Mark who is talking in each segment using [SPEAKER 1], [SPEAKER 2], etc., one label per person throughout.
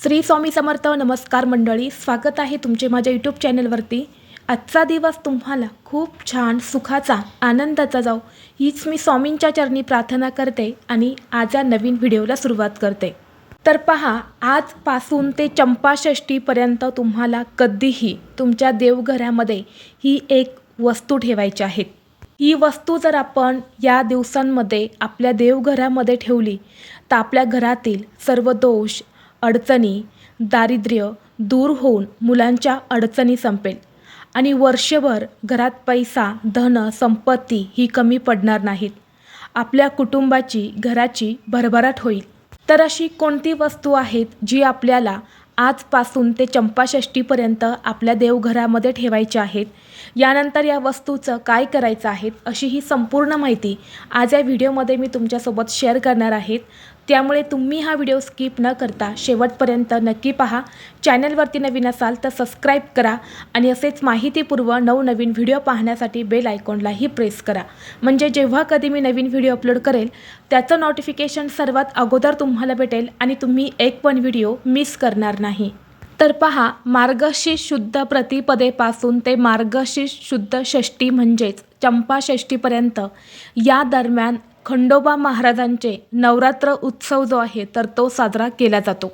[SPEAKER 1] श्री स्वामी समर्थ नमस्कार मंडळी स्वागत आहे तुमचे माझ्या यूट्यूब चॅनलवरती आजचा दिवस तुम्हाला खूप छान सुखाचा आनंदाचा जाऊ हीच मी स्वामींच्या चरणी प्रार्थना करते आणि आज या नवीन व्हिडिओला सुरुवात करते. तर पहा आजपासून ते चंपाषष्टीपर्यंत तुम्हाला कधीही तुमच्या देवघरामध्ये ही एक वस्तू ठेवायची आहे. ही वस्तू जर आपण या दिवसांमध्ये आपल्या देवघरामध्ये ठेवली तर आपल्या घरातील सर्व दोष अडचणी दारिद्र्य दूर होऊन मुलांच्या अडचणी संपेल. आणि वर्षभर घरात पैसा धन संपत्ती ही कमी पडणार नाहीत. आपल्या कुटुंबाची घराची भरभराट होईल. तर अशी कोणती वस्तू आहेत जी आपल्याला आजपासून ते चंपाषष्टीपर्यंत आपल्या देवघरामध्ये ठेवायच्या आहेत? यानंतर या वस्तूचं काय करायचं आहे अशी ही संपूर्ण माहिती आज या व्हिडिओमध्ये मी तुमच्यासोबत शेअर करणार आहेत त्यामुळे तुम्ही हा व्हिडिओ स्किप न करता शेवटपर्यंत नक्की पहा. चॅनलवरती नवीन असाल तर सबस्क्राईब करा आणि असेच माहितीपूर्व नवनवीन व्हिडिओ पाहण्यासाठी बेल आयकॉनलाही प्रेस करा. म्हणजे जेव्हा कधी मी नवीन व्हिडिओ अपलोड करेल त्याचं नोटिफिकेशन सर्वात अगोदर तुम्हाला भेटेल आणि तुम्ही एक पण व्हिडिओ मिस करणार नाही. तर पहा मार्गशीर्ष शुद्ध प्रतिपदेपासून ते मार्गशीर्ष शुद्ध षष्टी म्हणजेच चंपाषष्टीपर्यंत या दरम्यान खंडोबा महाराजांचे नवरात्र उत्सव जो आहे तर तो साजरा केला जातो.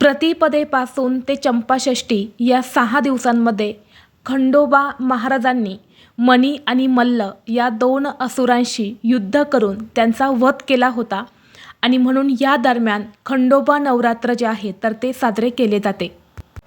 [SPEAKER 1] प्रतिपदेपासून ते चंपाषष्टी या सहा दिवसांमध्ये खंडोबा महाराजांनी मणी आणि मल्ल या दोन असुरांशी युद्ध करून त्यांचा वध केला होता आणि म्हणून या दरम्यान खंडोबा नवरात्र जे आहे तर ते साजरे केले जाते.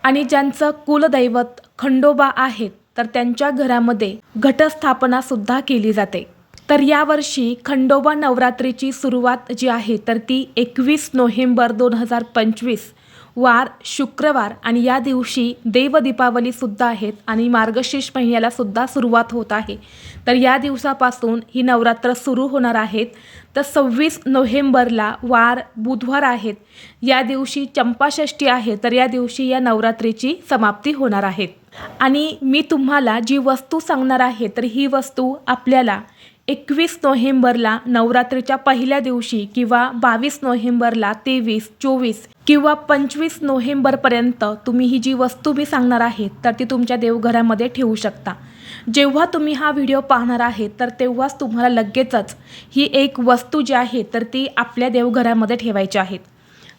[SPEAKER 1] आणि ज्यांचं कुलदैवत खंडोबा आहेत तर त्यांच्या घरामध्ये घटस्थापनासुद्धा केली जाते. तर यावर्षी खंडोबा नवरात्रीची सुरुवात जी आहे तर ती एकवीस नोव्हेंबर दोन हजार पंचवीस वार शुक्रवार आणि या दिवशी देव दीपावलीसुद्धा आहेत आणि मार्गशीर्ष महिन्यालासुद्धा सुरुवात होत आहे. तर या दिवसापासून ही नवरात्र सुरू होणार आहेत. तर सव्वीस नोव्हेंबरला वार बुधवार आहेत. या दिवशी चंपाषष्ठी आहे तर या दिवशी या नवरात्रीची समाप्ती होणार आहेत आणि मी तुम्हाला जी वस्तू सांगणार आहे तर ही वस्तू आपल्याला एकवीस नोव्हेंबरला नवरात्रीच्या पहिल्या दिवशी किंवा बावीस नोव्हेंबरला तेवीस चोवीस किंवा पंचवीस नोव्हेंबरपर्यंत तुम्ही ही जी वस्तू मी सांगणार आहे तर ती तुमच्या देवघरामध्ये ठेवू शकता. जेव्हा तुम्ही हा व्हिडिओ पाहणार आहे तर तेव्हाच तुम्हाला लगेचच ही एक वस्तू जी आहे तर ती आपल्या देवघरामध्ये ठेवायची आहेत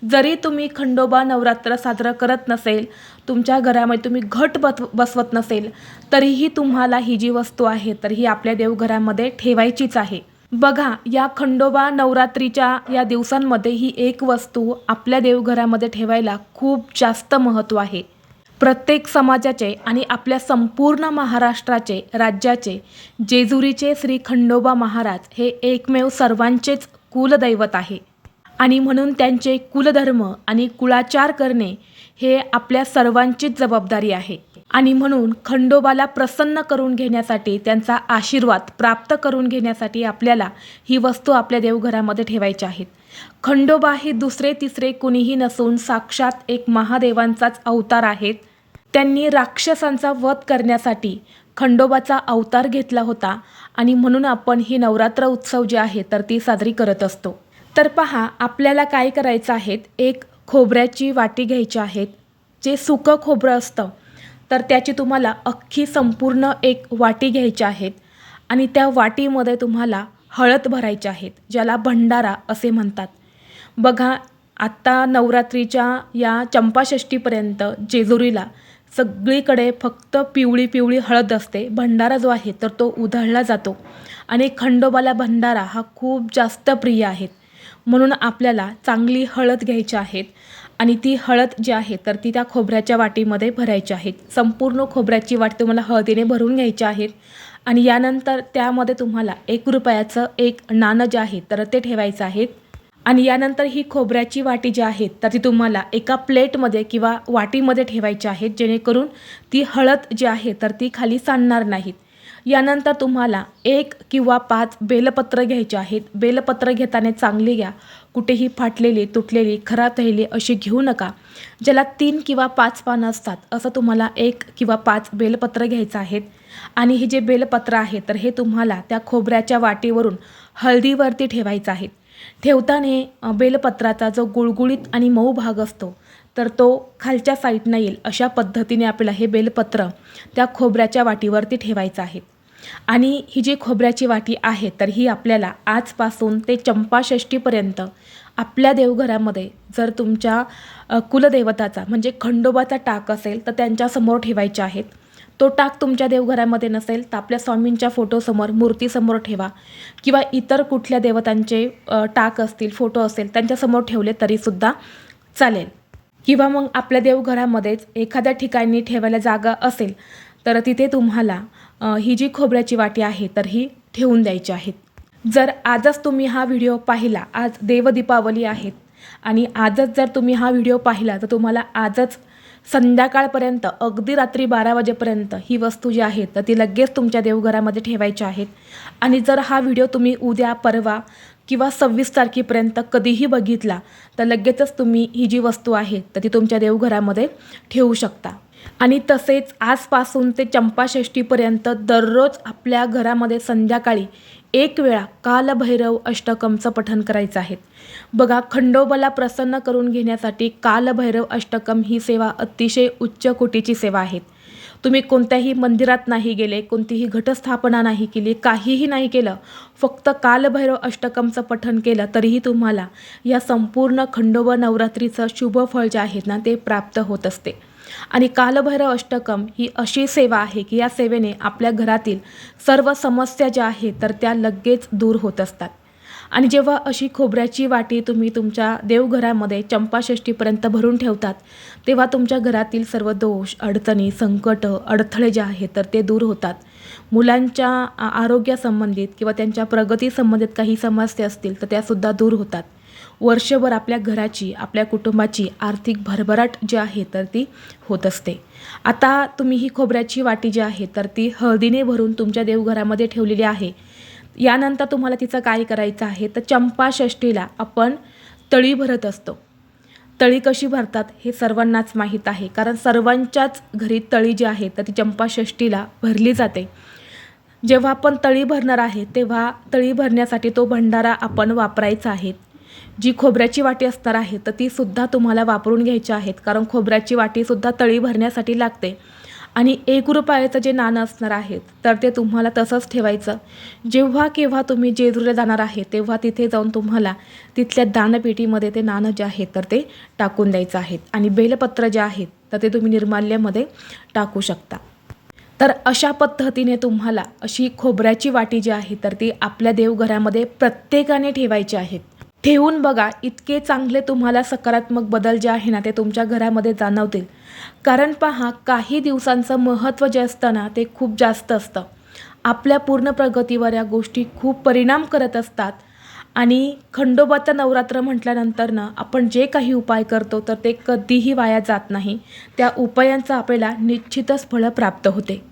[SPEAKER 1] जरी तुम्ही खंडोबा नवरात्र साजरं करत नसेल तुमच्या घरामध्ये तुम्ही घट बत बसवत नसेल तरीही तुम्हाला ही जी वस्तू आहे तर ही आपल्या देवघरामध्ये ठेवायचीच आहे. बघा या खंडोबा नवरात्रीच्या या दिवसांमध्ये ही एक वस्तू आपल्या देवघरामध्ये ठेवायला खूप जास्त महत्त्व आहे. प्रत्येक समाजाचे आणि आपल्या संपूर्ण महाराष्ट्राचे राज्याचे जेजुरीचे श्री खंडोबा महाराज हे एकमेव सर्वांचेच कुलदैवत आहे. आणि म्हणून त्यांचे कुलधर्म आणि कुळाचार करणे हे आपल्या सर्वांचीच जबाबदारी आहे. आणि म्हणून खंडोबाला प्रसन्न करून घेण्यासाठी त्यांचा आशीर्वाद प्राप्त करून घेण्यासाठी आपल्याला ही वस्तू आपल्या देवघरामध्ये ठेवायच्या आहेत. खंडोबा हे दुसरे तिसरे कुणीही नसून साक्षात एक महादेवांचाच अवतार आहेत. त्यांनी राक्षसांचा वध करण्यासाठी खंडोबाचा अवतार घेतला होता आणि म्हणून आपण ही नवरात्र उत्सव जे आहे तर ती साजरी करत असतो. तर पहा आपल्याला काय करायचं आहे? एक खोबऱ्याची वाटी घ्यायची आहेत जे सुकं खोबरं असतं. तर त्याची तुम्हाला अख्खी संपूर्ण एक वाटी घ्यायची आहेत आणि त्या वाटीमध्ये तुम्हाला हळद भरायची आहेत ज्याला भंडारा असे म्हणतात. बघा आत्ता नवरात्रीच्या या चंपाषष्टीपर्यंत जेजुरीला सगळीकडे फक्त पिवळी पिवळी हळद असते. भंडारा जो आहे तर तो उधळला जातो. आणि खंडोबाला भंडारा हा खूप जास्त प्रिय आहे. म्हणून आपल्याला चांगली हळद घ्यायची आहेत. आणि ती हळद जी आहे तर ती त्या खोबऱ्याच्या वाटीमध्ये भरायची आहेत. संपूर्ण खोबऱ्याची वाटी तुम्हाला हळदीने भरून घ्यायची आहे. आणि यानंतर त्यामध्ये तुम्हाला एक रुपयाचं एक नाणं जे आहे तर ते ठेवायचं आहे. आणि यानंतर ही खोबऱ्याची वाटी जी आहे तर ती तुम्हाला एका प्लेटमध्ये किंवा वाटीमध्ये ठेवायची आहेत जेणेकरून ती हळद जी आहे तर ती खाली सांडणार नाहीत. यानंतर तुम्हाला एक किंवा पाच बेलपत्र घ्यायचे आहेत. बेलपत्र घेताना चांगली घ्या. कुठेही फाटलेली तुटलेली खराब राहिली अशी घेऊ नका. ज्याला तीन किंवा पाच पानं असतात असं तुम्हाला एक किंवा पाच बेलपत्र घ्यायचं आहेत. आणि हे जे बेलपत्र आहे तर हे तुम्हाला त्या खोबऱ्याच्या वाटीवरून हळदीवरती ठेवायचं आहे. ठेवताना बेलपत्राचा जो गुळगुळीत आणि मऊ भाग असतो तर तो खालच्या साईडनं येईल. अशा पद्धतीने आपल्याला हे बेलपत्र त्या खोबऱ्याच्या वाटीवरती ठेवायचं आहे. आणि ही जी खोबऱ्याची वाटी आहे तर ही आपल्याला आजपासून ते चंपाषष्टीपर्यंत आपल्या देवघरामध्ये जर तुमच्या कुलदेवताचा म्हणजे खंडोबाचा टाक असेल तर त्यांच्यासमोर ठेवायचे आहेत. तो टाक तुमच्या देवघरामध्ये नसेल तर आपल्या स्वामींच्या फोटोसमोर मूर्तीसमोर ठेवा. किंवा इतर कुठल्या देवतांचे टाक असतील फोटो असेल त्यांच्यासमोर ठेवले तरीसुद्धा चालेल. किंवा मग आपल्या देवघरामध्येच एखाद्या ठिकाणी ठेवायला जागा असेल तर तिथे तुम्हाला ही जी खोबऱ्याची वाटी आहे तर ही ठेवून द्यायची आहेत. जर आजच तुम्ही हा व्हिडिओ पाहिला आज देवदीपावली आहेत आणि आजच जर तुम्ही हा व्हिडिओ पाहिला तर तुम्हाला आजच संध्याकाळपर्यंत अगदी रात्री बारा वाजेपर्यंत ही वस्तू जी आहे तर ती लगेच तुमच्या देवघरामध्ये ठेवायची आहेत. आणि जर हा व्हिडिओ तुम्ही उद्या परवा किंवा सव्वीस तारखेपर्यंत कधीही बघितला तर लगेचच तुम्ही ही जी वस्तू आहे तर ती तुमच्या देवघरामध्ये ठेवू शकता. आणि तसेच आजपासून ते चंपाषष्टीपर्यंत दररोज आपल्या घरामध्ये संध्याकाळी एक वेळा कालभैरव अष्टकमचं पठण करायचं आहे. बघा खंडोबाला प्रसन्न करून घेण्यासाठी कालभैरव अष्टकम ही सेवा अतिशय उच्च कोटीची सेवा आहे. तुम्ही कोणत्याही मंदिरात नाही गेले कोणतीही घटस्थापना नाही केली काहीही नाही केलं फक्त कालभैरव अष्टकमचं पठण केलं तरीही तुम्हाला या संपूर्ण खंडोबा नवरात्रीचं शुभ फळ जे आहे ना ते प्राप्त होत असते. आणि कालभैरव अष्टकम ही अशी सेवा आहे की या सेवेने आपल्या घरातील सर्व समस्या ज्या आहेत तर त्या लगेच दूर होत असतात. आणि जेव्हा अशी खोबऱ्याची वाटी तुम्ही तुमच्या देवघरामध्ये चंपाषष्टीपर्यंत भरून ठेवतात तेव्हा तुमच्या घरातील सर्व दोष अडचणी संकट अडथळे जे आहेत तर ते दूर होतात. मुलांच्या आ- आरोग्यासंबंधित किंवा त्यांच्या प्रगतीसंबंधित काही समस्या असतील तर त्यासुद्धा दूर होतात. वर्षभर आपल्या घराची आपल्या कुटुंबाची आर्थिक भरभराट जी आहे तर ती होत असते. आता तुम्ही ही खोबऱ्याची वाटी जी आहे तर ती हळदीने भरून तुमच्या देवघरामध्ये ठेवलेली आहे. यानंतर तुम्हाला तिचं काय करायचं आहे? तर चंपाषष्टीला आपण तळी भरत असतो. तळी कशी भरतात हे सर्वांनाच माहीत आहे. कारण सर्वांच्याच घरी तळी जी आहे तर ती चंपाषष्टीला भरली जाते. जेव्हा आपण तळी भरणार आहे तेव्हा तळी भरण्यासाठी तो भंडारा आपण वापरायचा आहे. जी खोबऱ्याची वाटी असणार आहे तर तीसुद्धा तुम्हाला वापरून घ्यायची आहेत कारण खोबऱ्याची वाटीसुद्धा तळी भरण्यासाठी लागते. आणि एक रुपयाचं जे नाणं असणार आहे तर ते तुम्हाला तसंच ठेवायचं. जेव्हा केव्हा तुम्ही जेजुरीला जाणार आहे तेव्हा तिथे जाऊन तुम्हाला तिथल्या दानपेटीमध्ये ते नाणं जे आहे तर ते टाकून द्यायचं आहे आणि बेलपत्र जे आहेत तर ते तुम्ही निर्माल्यामध्ये टाकू शकता. तर अशा पद्धतीने तुम्हाला अशी खोबऱ्याची वाटी जी आहे तर ती आपल्या देवघरामध्ये प्रत्येकाने ठेवायची आहेत ठेवून बघा इतके चांगले तुम्हाला सकारात्मक बदल जे आहे ना ते तुमच्या घरामध्ये जाणवतील. कारण पहा काही दिवसांचं महत्त्व जे असतं ना ते खूप जास्त असतं. आपल्या पूर्ण प्रगतीवर या गोष्टी खूप परिणाम करत असतात. आणि खंडोबाचं नवरात्र म्हटल्यानंतर ना आपण जे काही उपाय करतो तर ते कधीही वाया जात नाही. त्या उपायांचा आपल्याला निश्चितच फळं प्राप्त होते.